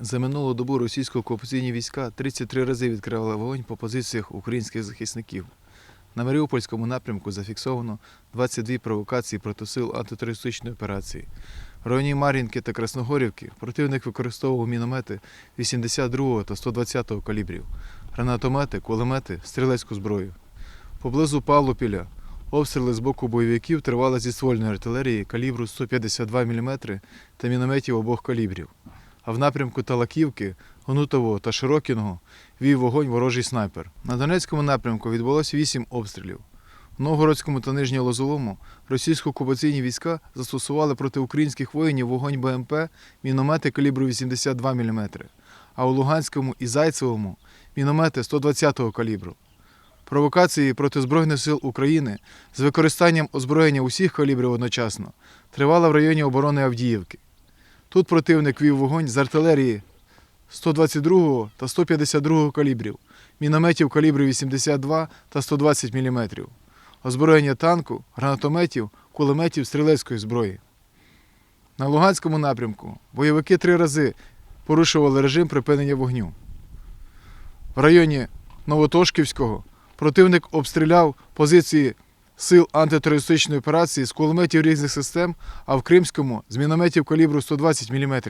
За минулу добу російсько-окупаційні війська 33 рази відкривали вогонь по позиціях українських захисників. На Маріупольському напрямку зафіксовано 22 провокації проти сил антитерористичної операції. В районі Мар'їнки та Красногорівки противник використовував міномети 82 та 120 калібрів, гранатомети, кулемети, стрілецьку зброю. Поблизу Павлопіля обстріли з боку бойовиків тривали зі ствольної артилерії калібру 152 мм та мінометів обох калібрів. А в напрямку Талаківки, Гнутового та Широкіного вів вогонь ворожий снайпер. На Донецькому напрямку відбулося вісім обстрілів. В Новгородському та Нижньолозовому російсько-окупаційні війська застосували проти українських воїнів вогонь БМП, міномети калібру 82 мм, а у Луганському і Зайцевому міномети 120-го калібру. Провокації проти Збройних сил України з використанням озброєння усіх калібрів одночасно тривала в районі оборони Авдіївки. Тут противник вів вогонь з артилерії 122 та 152 калібрів, мінометів калібру 82 та 120 мм, озброєння танку, гранатометів, кулеметів стрілецької зброї. На Луганському напрямку бойовики три рази порушували режим припинення вогню. В районі Новотошківського противник обстріляв позиції сил антитерористичної операції з кулеметів різних систем, а в Кримському з мінометів калібру 120 мм.